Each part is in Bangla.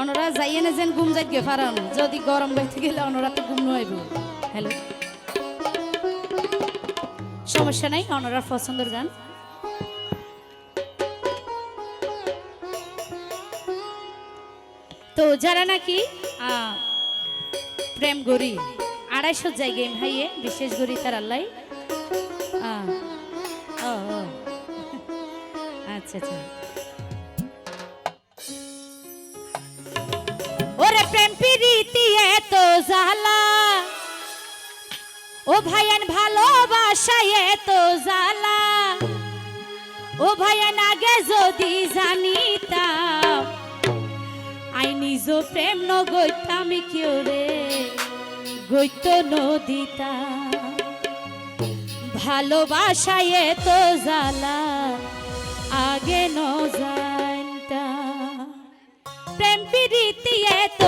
অনরা যাইয়ে না যেন ঘুম যাইতে পারান যদি গরম গাইতে গেলে অনরা তো ঘুম নইব হ্যালো সমস্যা নাই অনরার পছন্দের গান। তো যারা নাকি প্রেম গড়ি, আড়াইশো জায়গায় ভাইয়ে বিশেষ গড়ি তার আল্লাহ আচ্ছা আচ্ছা। ও ভাইয়ান ভালোবাসা এত জ্বালা। ও ভাইয়ান আগে যদি জানিতাম, আই নিজ প্রেম ন গইতাম রে? গইত নদিতা। ভালোবাসায় এত জ্বালা, আগে ন জানতা প্রেম প্রীতি এত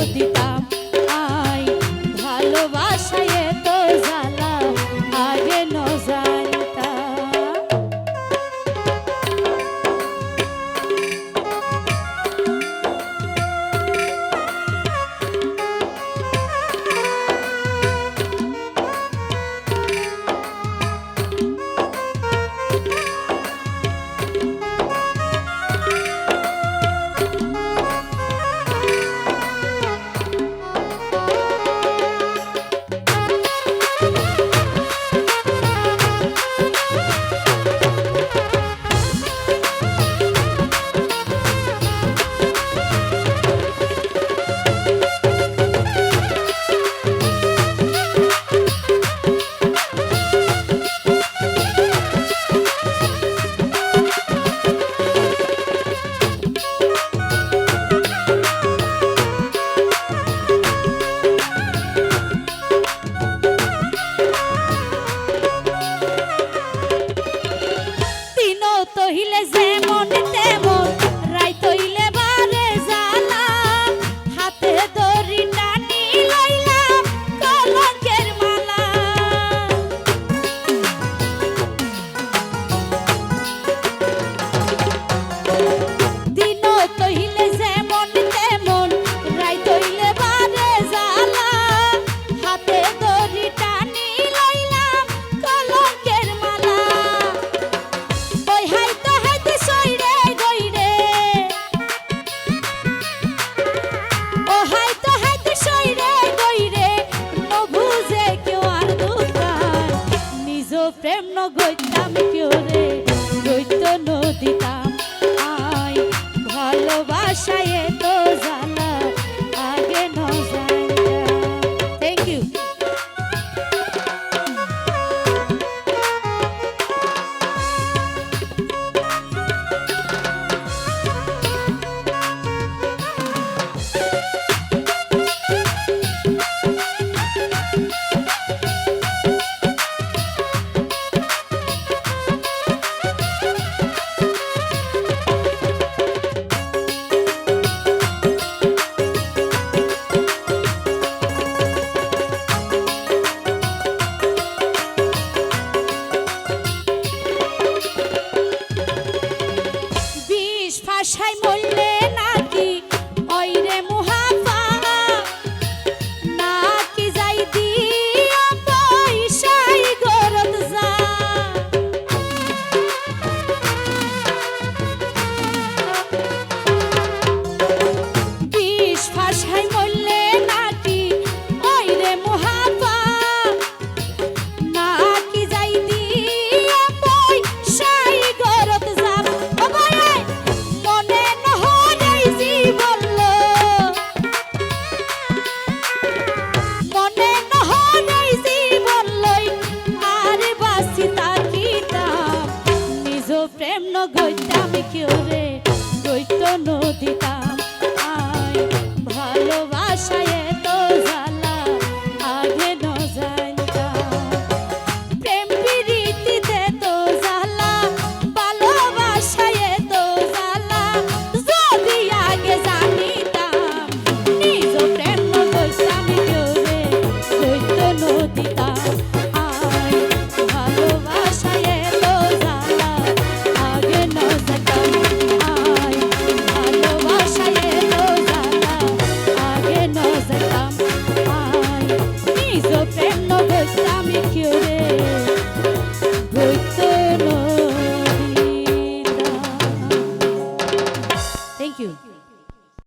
গইত